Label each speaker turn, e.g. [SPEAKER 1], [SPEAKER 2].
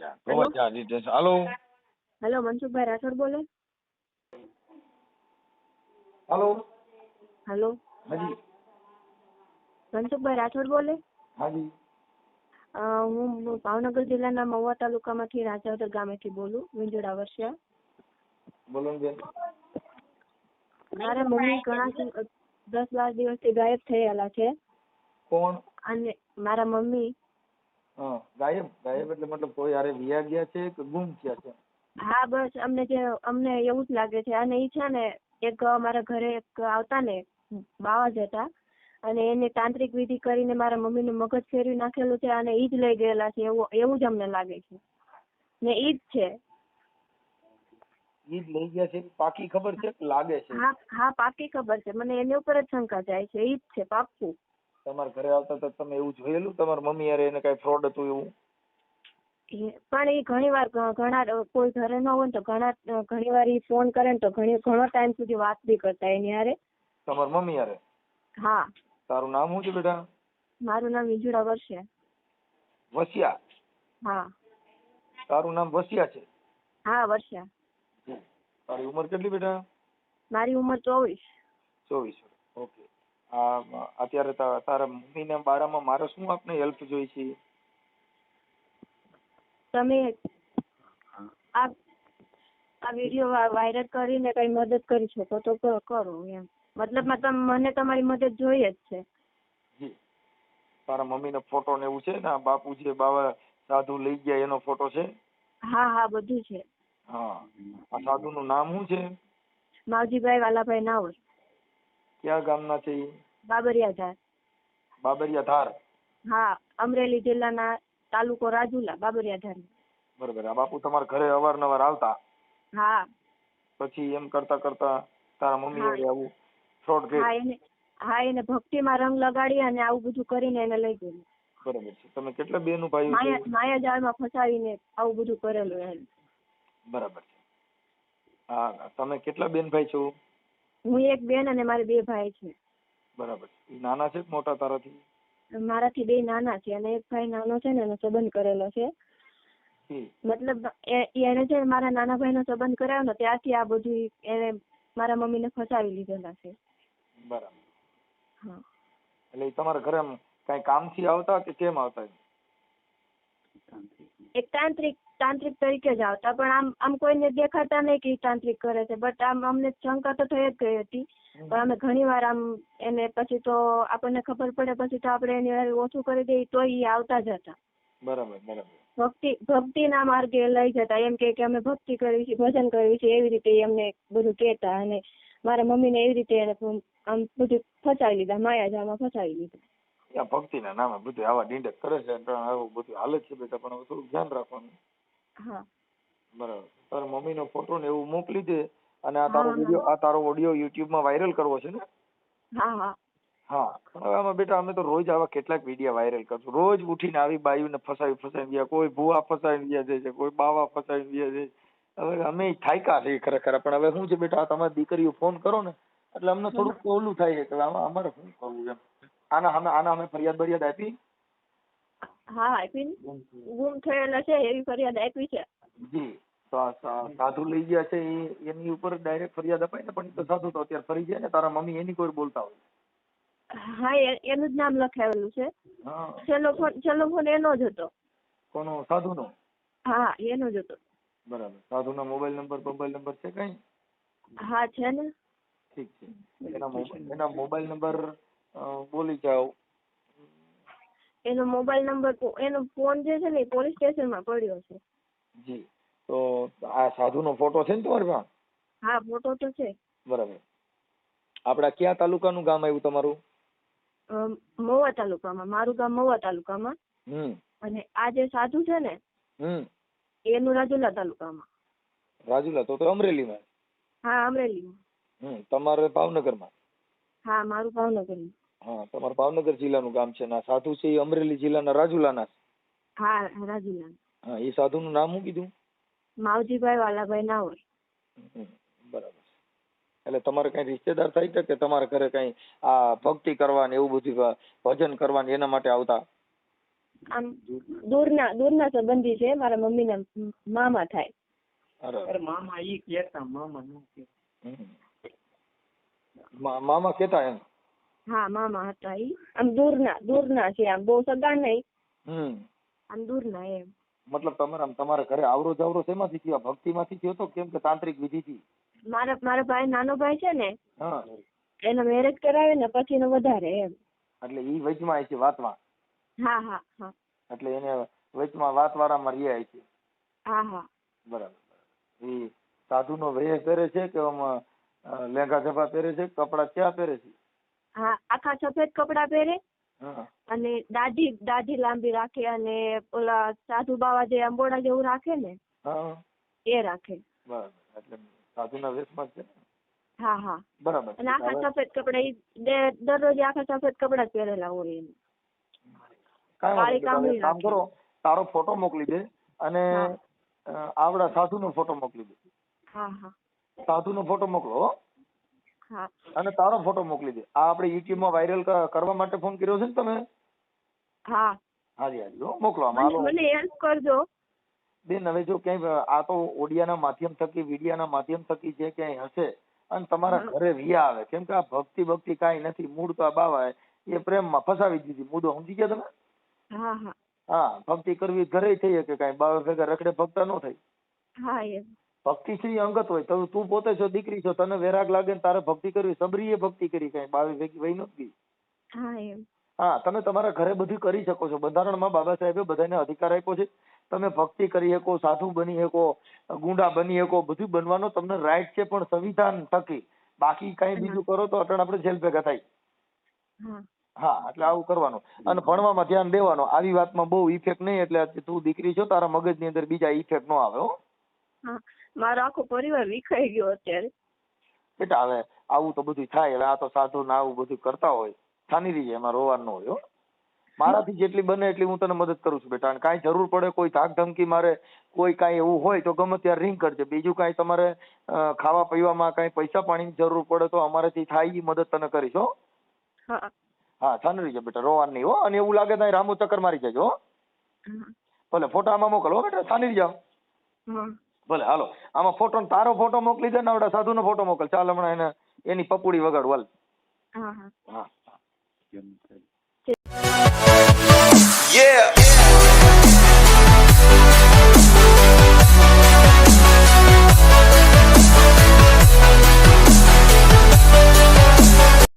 [SPEAKER 1] Hello?
[SPEAKER 2] Hello?
[SPEAKER 1] Hello Mansukhbhai Rathod બોલે?
[SPEAKER 2] Hello?
[SPEAKER 1] Hello?
[SPEAKER 2] હાજી.
[SPEAKER 1] મનસુખભાઈ રાઠોડ બોલે?
[SPEAKER 2] હાજી.
[SPEAKER 1] હું ભાવનગર જિલ્લાના મહુવા તાલુકામાંથી રાજાવદર ગામેથી બોલું વિંજોડા વર્ષિયા.
[SPEAKER 2] બોલો
[SPEAKER 1] મારા મમ્મી ઘણા દસ બાર દિવસથી ગાયબ થયેલા છે.
[SPEAKER 2] કોણ?
[SPEAKER 1] અને મારા મમ્મી
[SPEAKER 2] ગાયબ ગાયબ એટલે મતલબ કોઈ હારે વિયા ગયા છે કે ગુમ થયા છે?
[SPEAKER 1] હા બસ અમને જે અમને એવું જ લાગે છે. અને એ છે ને એક મારા ઘરે એક આવતા ને બાવા જ હતા. અને એને તાંત્રિક વિધિ કરીને મારા મમ્મીનું મગજ ફેરવી નાખેલું છે અને ઈ જ લઈ ગયેલા છે. એવું એવું જ અમને લાગે છે. ને ઈ જ છે.
[SPEAKER 2] ઈ જ લઈ ગયા છે. પાકી ખબર છે લાગે છે?
[SPEAKER 1] હા હા પાકી ખબર છે. મને એની ઉપર જ શંકા જાય છે. ઈ જ છે પાક્કું.
[SPEAKER 2] તમારા ઘરે આવતા તો તમે એવું જોયેલું? તમારા મમ્મી હારે એને કઈ ફ્રોડ હતું એવું?
[SPEAKER 1] પણ એ ઘણી વાર ઘણા કોઈ ઘરે ન હોય તો ઘણા ઘણી વાર ફોન કરે ને તો ઘણી ઘણો ટાઈમ સુધી વાત બી કરતા એની હારે.
[SPEAKER 2] તમારા મમ્મી હારે?
[SPEAKER 1] હા.
[SPEAKER 2] તારું નામ શું છે બેટા?
[SPEAKER 1] મારું નામ વિજુડા વર્ષે
[SPEAKER 2] વસિયા
[SPEAKER 1] હા.
[SPEAKER 2] તારું નામ વસિયા છે?
[SPEAKER 1] હા વર્ષા
[SPEAKER 2] તારી ઉંમર કેટલી બેટા?
[SPEAKER 1] મારી ઉંમર ચોવીસ.
[SPEAKER 2] ચોવીસ ઓકે. આ અત્યારે તારા તારા મમ્મીના બારામાં મારે શું આપને હેલ્પ જોઈ છે?
[SPEAKER 1] તમે આ આ વીડિયો વાયરલ કરીને કઈ મદદ કરી શકો તો કરો એમ. મતલબમાં તમે મને તમારી મદદ જોઈએ જ છે.
[SPEAKER 2] તારા તારા મમ્મીનો ફોટો ને એવું છે ને બાપુ છે બાવા સાધુ લઈ ગયા એનો ફોટો છે?
[SPEAKER 1] હા હા બધું છે.
[SPEAKER 2] હા. આ સાધુ નું નામ શું છે?
[SPEAKER 1] માવજીભાઈ વાલાભાઈ નાવર.
[SPEAKER 2] કયા ગામના છે ઈ?
[SPEAKER 1] બાબરિયા ધાર.
[SPEAKER 2] બાબરિયા ધાર?
[SPEAKER 1] હા અમરેલી જિલ્લાના તાલુકો રાજુલા બાબરિયા ધાર.
[SPEAKER 2] બરોબર આ બાપુ તમારા ઘરે અવારનવાર આવતા?
[SPEAKER 1] હા.
[SPEAKER 2] પછી એમ કરતા કરતા તારા મમ્મી એ આવું ફ્રોડ
[SPEAKER 1] હા એને હા એને ભક્તિમાં રંગ લગાડી અને આવું બધું કરીને એને લઈ ગયેલું
[SPEAKER 2] બરોબર છે. તમે કેટલા બેનું ભાઈ
[SPEAKER 1] માયા માયાજાળમાં ફસાવીને આવું બધું કરેલું એને
[SPEAKER 2] બરાબર છે. હા તમે કેટલા બેન ભાઈ છો?
[SPEAKER 1] હું એક બેન અને મારે બે ભાઈ છે.
[SPEAKER 2] બરાબર. ઈ નાના છે કે મોટા તારાથી?
[SPEAKER 1] મારાથી બે નાના છે અને એક ભાઈ નાનો છે ને એનો સંબંધ કરેલો છે. મતલબ એને છે મારા નાના ભાઈનો સંબંધ કરાયો ને ત્યારથી આ બધું એને મારા મમ્મીને ફસાવી લીધેલા છે.
[SPEAKER 2] બરાબર.
[SPEAKER 1] હા.
[SPEAKER 2] એટલે તમારા ઘરે કઈ કાંઈ કામથી આવતા કે કેમ આવતા
[SPEAKER 1] એક તાંત્રિક તાંત્રિક તરીકે જ આવતા પણ આમ આમ કોઈને દેખાતા નહીં કે તાંત્રિક કરે છે. બટ આમ અમને શંકા તો થઈ જ ગઈ હતી. પણ અમે ઘણી વાર આમ એને પછી તો આપણને ખબર પડે પછી તો આપણે એની ઓછું કરી દઈએ તો એ આવતા જ હતા.
[SPEAKER 2] બરાબર બરાબર.
[SPEAKER 1] ભક્તિ ભક્તિના માર્ગે લઈ જતા. એમ કે કે અમે ભક્તિ કરવી છે ભજન કરવી છે એવી રીતે એમને બધું કહેતા અને મારા મમ્મીને એવી રીતે એને આમ બધું ફસાવી લીધા માયાજાળમાં ફસાવી લીધા.
[SPEAKER 2] ત્યાં ભક્તિના નામે બધું આવા ડીંડક કરે છે આવું બધું હાલે છે બેટા પણ થોડું ધ્યાન રાખવાનું.
[SPEAKER 1] હા.
[SPEAKER 2] બરાબર. તારા મમ્મીનો ફોટો ને એવું મોકલી દે અને આ તારો. વીડિયો આ તારો ઓડિયો યુટ્યુબમાં વાયરલ કરવો છે ને?
[SPEAKER 1] હા હા.
[SPEAKER 2] હા. હવે આમાં બેટા અમે તો રોજ આવા કેટલાક વીડિયો વાયરલ કરશું. રોજ ઉઠીને આવી બાયુને ફસાવી ફસાવી ગયા કોઈ ભૂવા ફસાવી ગયા છે કોઈ બાવા ફસાવી ગયા છે. હવે અમે થાયકા છીએ ખરેખર પણ હવે શું છે બેટા તમારી દીકરીઓ ફોન કરો ને એટલે અમને થોડુંક ઓલું થાય છે કે આમાં અમારે શું કરવું એમ? આના અમે આના અમે ફરિયાદ બરિયાદ આપી?
[SPEAKER 1] હા આપી ગુમ થયેલા છે એવી ફરિયાદ આપી છે.
[SPEAKER 2] જી. સાધુ લઈ ગયા છે એની ઉપર ડાયરેક્ટ ફરિયાદ અપાય ને પણ તો સાધુ તો અત્યારે ફરી જાય ને તારા મમ્મી એની કોઈ બોલતા હોય.
[SPEAKER 1] હા એનું જ નામ લખાવેલું છે. છેલ્લો ફોન છેલ્લો ફોન એનો જ હતો.
[SPEAKER 2] કોનો? સાધુનો?
[SPEAKER 1] હા એનો જ હતો.
[SPEAKER 2] બરાબર. સાધુનો મોબાઈલ નંબર મોબાઈલ નંબર છે કઈ?
[SPEAKER 1] હા છે ને.
[SPEAKER 2] ઠીક છે. એના એના મોબાઈલ નંબર બોલી જાઓ.
[SPEAKER 1] એનો મોબાઈલ નંબર એનો ફોન જે છે ને એ પોલીસ સ્ટેશનમાં પડ્યો છે.
[SPEAKER 2] જી. તો આ સાધુનો ફોટો છે ને તમારી પાસે?
[SPEAKER 1] હા ફોટો તો છે.
[SPEAKER 2] બરાબર. આપડા કયા તાલુકાનું ગામ આવ્યું તમારું?
[SPEAKER 1] મહુવા તાલુકામાં. મારું ગામ મહુવા તાલુકામાં.
[SPEAKER 2] હમ.
[SPEAKER 1] અને આ જે સાધુ છે ને
[SPEAKER 2] હમ.
[SPEAKER 1] એનું રાજુલા તાલુકામાં.
[SPEAKER 2] રાજુલા તો તો અમરેલીમાં.
[SPEAKER 1] હા અમરેલીમાં.
[SPEAKER 2] હમ તમારે ભાવનગરમાં?
[SPEAKER 1] હા મારું ભાવનગર.
[SPEAKER 2] હા તમારે ભાવનગર જિલ્લાનું ગામ છે ના સાધુ છે એ અમરેલી જિલ્લાના રાજુલાના
[SPEAKER 1] હા રાજુલા
[SPEAKER 2] હા એ સાધુનું નામ શું કીધું?
[SPEAKER 1] માવજીભાઈ વાલાભાઈ નાવર.
[SPEAKER 2] બરાબર એટલે તમારે કઈ રિશ્તેદાર થાય છે કે તમારા ઘરે કઈ આ ભક્તિ કરવાની એવું બધું ભજન કરવાની એના માટે આવતા?
[SPEAKER 1] આમ દૂરના દૂરના સંબંધી છે મારા મમ્મીના મામા થાય.
[SPEAKER 2] અરે.
[SPEAKER 3] મામા ઈ કેતા મામા નું કે
[SPEAKER 2] મામા કેતા એમ?
[SPEAKER 1] હા મામા હતા ઈ. આમ દૂરના દૂરના છે આમ બહુ સગા નહીં.
[SPEAKER 2] હમ.
[SPEAKER 1] આમ દૂરના એમ.
[SPEAKER 2] મતલબ તમારે આમ તમારે ઘરે આવરો જાવરો શેમાંથી થયો? ભક્તિ માંથી થયો તો કેમ કે તાંત્રિક વિધિ થી?
[SPEAKER 1] મારા મારા ભાઈ નાનો ભાઈ છે ને
[SPEAKER 2] હા.
[SPEAKER 1] એનો મેરેજ કરાવે ને પછી એનો વધારે એમ.
[SPEAKER 2] એટલે ઈ વચમાં છે વાતમાં?
[SPEAKER 1] હા હા હા.
[SPEAKER 2] એટલે એને વચમાં વાત વાળામાં રહ્યા છે?
[SPEAKER 1] હા હા.
[SPEAKER 2] બરાબર એ સાધુ નો વેશ કરે છે કે આમ અ, લેંઘા પહેરે છે કપડા ક્યાં પહેરે છે?
[SPEAKER 1] હા આખા સફેદ કપડા પહેરે.
[SPEAKER 2] હા.
[SPEAKER 1] અને દાઢી દાઢી લાંબી રાખે અને ઓલા સાધુ બાવા જે અંબોડા જેવું રાખે ને
[SPEAKER 2] હા.
[SPEAKER 1] એ રાખે.
[SPEAKER 2] બરાબર. એટલે સાધુના વેશમાં છે ને?
[SPEAKER 1] હા હા.
[SPEAKER 2] બરાબર.
[SPEAKER 1] અને આખા
[SPEAKER 2] હવે
[SPEAKER 1] સફેદ કપડા ઈ દે- દરરોજ આખા સફેદ કપડા જ પહેરેલા હોય એને.
[SPEAKER 2] કાંઈ વાંધો
[SPEAKER 1] કાળી
[SPEAKER 2] નહીં. તમે એક કામ
[SPEAKER 1] કામળી
[SPEAKER 2] કરો તારો ફોટો મોકલી દે અને
[SPEAKER 1] હા.
[SPEAKER 2] અ, આવડા સાધુનો ફોટો મોકલી દે.
[SPEAKER 1] હા હા.
[SPEAKER 2] સાધુનો ફોટો મોકલો અને તારો ફોટો મોકલી દે. આ આપણે યુટ્યુબમાં વાયરલ કરવા માટે ફોન કર્યો છે ને તમે?
[SPEAKER 1] હા.
[SPEAKER 2] હાજી હાજી મોકલો
[SPEAKER 1] મને હેલ્પ કરજો.
[SPEAKER 2] બેન હવે જો ક્યાંય આ તો ઓડિયાના માધ્યમ થકી વિડિયાના માધ્યમ થકી જે ક્યાંય હશે અને તમારા ઘરે રિયા આવે કેમ કે આ ભક્તિ ભક્તિ કાંઈ નથી મૂળ તો આ બાવા એ પ્રેમમાં ફસાવી દીધી. મુદ્દો સમજી ગયા તમે?
[SPEAKER 1] હા હા.
[SPEAKER 2] હા ભક્તિ કરવી ઘરે થઈ કે કાંઈ? બાવા ભેગા રખડે ભક્ત ન થઈ.
[SPEAKER 1] હા
[SPEAKER 2] ભક્તિ શ્રી અંગત હોય તો તું પોતે છો દીકરી છો તને વેરાગ લાગે ને તારે ભક્તિ કરવી સબરીએ ભક્તિ કરી કઈ બાવી ભેગી વહી નથી
[SPEAKER 1] હા એમ.
[SPEAKER 2] હા તમે તમારા ઘરે બધું કરી શકો છો. બંધારણમાં બાબા સાહેબે બધાને અધિકાર આપ્યો છે. તમે ભક્તિ કરી શકો સાધુ બની શકો ગુંડા બની શકો બધું બનવાનો તમને રાઈટ છે પણ સંવિધાન થકી બાકી કઈ બીજું કરો તો અટણ આપણે જેલ ભેગા થાય.
[SPEAKER 1] હા.
[SPEAKER 2] હા એટલે આવું કરવાનું. અને ભણવામાં ધ્યાન દેવાનું. આવી વાતમાં બહુ ઇફેક્ટ નહીં એટલે તું દીકરી છો તારા મગજની અંદર બીજા ઇફેક્ટ ન આવે હો.
[SPEAKER 1] હા. મારો આખો પરિવાર વિખાઈ ગયો અત્યારે.
[SPEAKER 2] બેટા હવે આવું તો બધું થાય એટલે આ તો સાધુ ને આવું બધું કરતા હોય. થાની રહીએ એમાં રોવાનું ન હોય હો. મારાથી જેટલી બને એટલી હું તને મદદ કરું છું બેટા. અને કાંઈ જરૂર પડે કોઈ ધાક ધમકી મારે કોઈ કાંઈ એવું હોય તો ગમે ત્યારે રિંગ કરજે. બીજું કાંઈ તમારે ખાવા પીવામાં કાંઈ પૈસા પાણીની જરૂર પડે તો અમારેથી થાય એ મદદ તને કરીશ હો.
[SPEAKER 1] હા.
[SPEAKER 2] હા થાની રહીજે બેટા રોવાનું નહીં હો. અને એવું લાગે તો રામુ ચક્કર મારી જજો હો. ભલે ફોટા આમાં મોકલો બેટા થાની જાઓ ભલે હાલો. આમાં ફોટો ને તારો ફોટો મોકલી દે ને આવડા સાધુનો ફોટો મોકલ. ચાલ હમણાં એને એની પપુડી વગાડ વાલ
[SPEAKER 1] હા હા.